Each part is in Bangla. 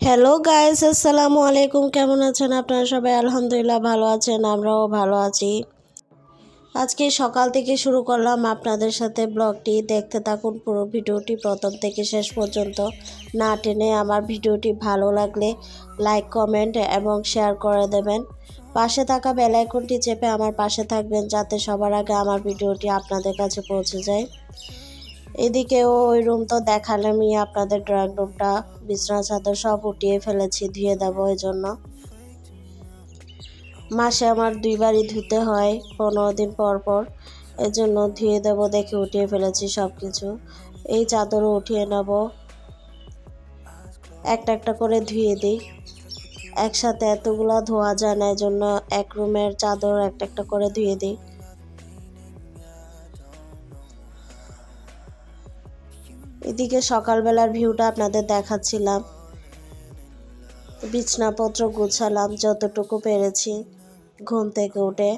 হ্যালো গাইস আসসালামু আলাইকুম। কেমন আছেন আপনারা সবাই? আলহামদুলিল্লাহ, ভালো আছেন, আমরাও ভালো আছি। আজকে সকাল থেকে শুরু করলাম আপনাদের সাথে ব্লগটি। দেখতে থাকুন পুরো ভিডিওটি, প্রথম থেকে শেষ পর্যন্ত। না টেনে আমার ভিডিওটি ভালো লাগলে লাইক, কমেন্ট এবং শেয়ার করে দেবেন। পাশে থাকা বেল আইকনটি চেপে আমার পাশে থাকবেন যাতে সবার আগে আমার ভিডিওটি আপনাদের কাছে পৌঁছে যায়। এদিকে ওই রুম তো দেখালামই, আপনাদের ড্রয়িং রুমটা বিছনা চাদর সব উঠিয়ে ফেলেছি, ধুয়ে দেবো ওই জন্য। মাসে আমার দুইবারই ধুতে হয়, পনেরো দিন পর পর। এর জন্য ধুয়ে দেবো, দেখে উঠিয়ে ফেলেছি সব কিছু এই চাদরও উঠিয়ে নেব। একটা একটা করে ধুয়ে দিই। একসাথে এতগুলো ধোয়া যায় না এই জন্য এক রুমের চাদর একটা একটা করে ধুয়ে দিই। এদিকে সকালবেলার ভিউটা আপনাদের দেখাচ্ছিলাম। বিছনাপত্র গুছালাম যতটুকু পেরেছি ঘুম থেকে উঠে।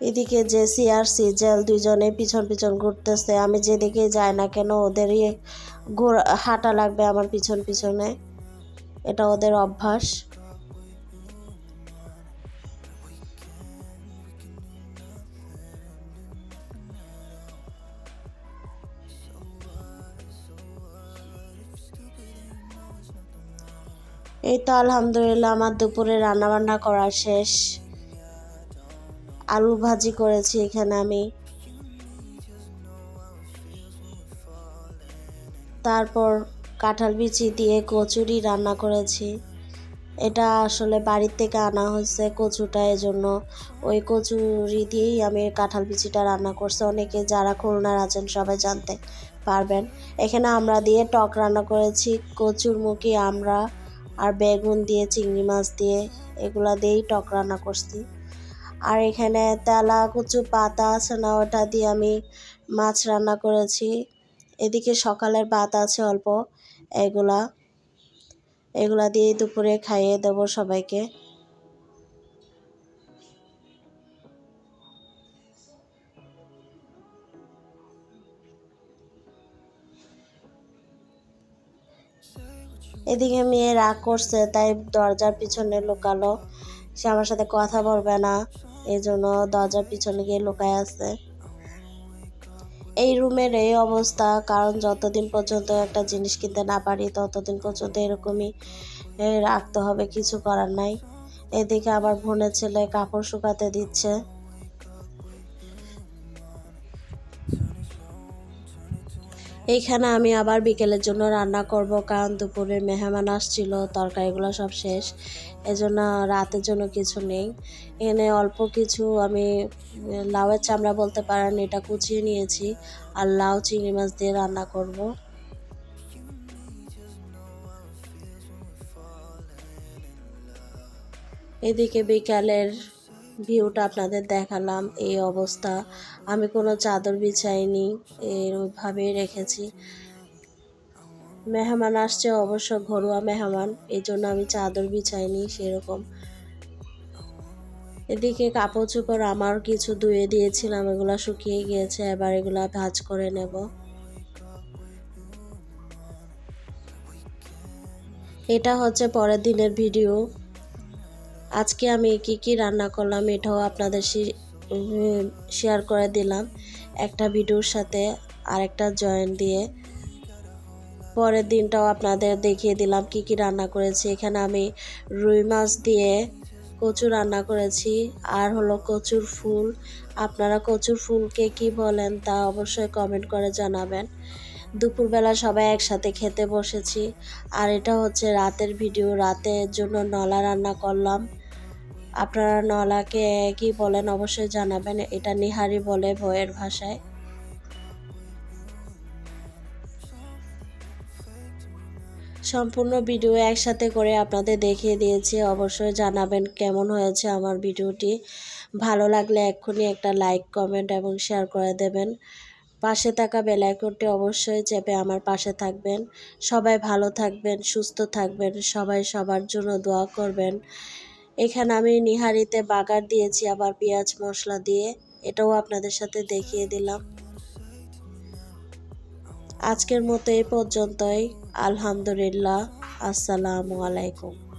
এদিকে জেসি আর সিজেল দুজনে পিছন পিছন ঘুরতেছে। আমি যেদিকে যাই না কেন, ওদেরই ঘোরা হাঁটা লাগবে আমার পিছন পিছনে। এটা ওদের অভ্যাস। এই তো আলহামদুলিল্লাহ, আমার দুপুরে রান্নাবান্না করা শেষ। আলু ভাজি করেছি এখানে আমি। তারপর কাঁঠাল বিচি দিয়ে কচুরি রান্না করেছি। এটা আসলে বাড়ির থেকে আনা হয়েছে কচুটা, এজন্য ওই কচুরি দিয়েই আমি কাঁঠাল বিচিটা রান্না করছি। অনেকে যারা খুলনার আছেন সবাই জানতে পারবেন। এখানে আমরা দিয়ে টক রান্না করেছি কচুর মুখী আমরা আর বেগুন দিয়ে, চিংড়ি মাছ দিয়ে এগুলা দিয়েই টক রান্না করছি। আর এখানে তেলা, কুচু পাতা আছে না ওটা দিয়ে আমি মাছ রান্না করেছি। এদিকে সকালের ভাত আছে অল্প, এগুলা। এগুলা দিয়ে দুপুরে খাইয়ে দেবো সবাইকে। এদিকে মেয়ে রাগ করছে, তাই দরজার পিছনে লুকালো। সে আমার সাথে কথা বলবে না এই জন্য দরজার পিছনে গিয়ে লুকায় আছে। এই রুমের এই অবস্থা, কারণ যতদিন পর্যন্ত একটা জিনিস কিনতে না পারি, ততদিন পর্যন্ত এরকমই রাখতে হবে, কিছু করার নাই। এদিকে আবার বোনের ছেলে কাপড় শুকাতে দিচ্ছে। এইখানে আমি আবার বিকেলের জন্য রান্না করব, কারণ দুপুরে মেহমান আসছিল, তরকারিগুলো সব শেষ। এজন্য রাতের জন্য কিছু নেই। এখানে অল্প কিছু আমি, লাউয়ের চামড়া বলতে পারেন, এটা কুচিয়ে নিয়েছি, আর লাউ চিংড়ি মাছ দিয়ে রান্না করব। এদিকে বিকালের ভিউটা আপনাদের দেখালাম, এই অবস্থা। আমি কোনো চাদর বিছাইনি এইভাবেই রেখেছি। মেহমান আসছে, অবশ্য ঘরোয়া মেহমান এই জন্য আমি চাদর বিছাইনি সেরকম। এদিকে কাপড় চোপড় আমার কিছু ধুয়ে দিয়েছিলাম, এগুলো শুকিয়ে গিয়েছে, এবার এগুলা ভাজ করে নেব। এটা হচ্ছে পরের দিনের ভিডিও। আজকে আমি কি কি রান্না করলাম এটাও আপনাদের শেয়ার করে দিলাম। একটা ভিডিওর সাথে আরেকটা জয়েন দিয়ে পরের দিনটাও আপনাদের দেখিয়ে দিলাম কি কি রান্না করেছি। এখানে আমি রুই মাছ দিয়ে কচু রান্না করেছি আর হলো কচুর ফুল। আপনারা কচুর ফুলকে কি বলেন তা অবশ্যই কমেন্ট করে জানাবেন। দুপুরবেলা সবাই একসাথে খেতে বসেছি। আর এটা হচ্ছে রাতের ভিডিও রাতের জন্য নলা রান্না করলাম। আপনারা নলাকে কি বলেন অবশ্যই জানাবেন। এটা নিহারি বলে বইয়ের ভাষায়। সম্পূর্ণ ভিডিও একসাথে করে আপনাদের দেখিয়ে দিয়েছি। অবশ্যই জানাবেন কেমন হয়েছে আমার ভিডিওটি। ভালো লাগলে এক্ষুনি একটা লাইক, কমেন্ট এবং শেয়ার করে দেবেন। পাশে থাকা বেলাইকনটি অবশ্যই চেপে আমার পাশে থাকবেন। সবাই ভালো থাকবেন, সুস্থ থাকবেন, সবাই সবার জন্য দোয়া করবেন। এখানে আমি নিহারিতে বাগার দিয়েছি, আবার পেঁয়াজ মশলা দিয়ে। এটাও আপনাদের সাথে দেখিয়ে দিলাম। আজকের মতো এই পর্যন্তই। আলহামদুলিল্লাহ। আসসালামু আলাইকুম।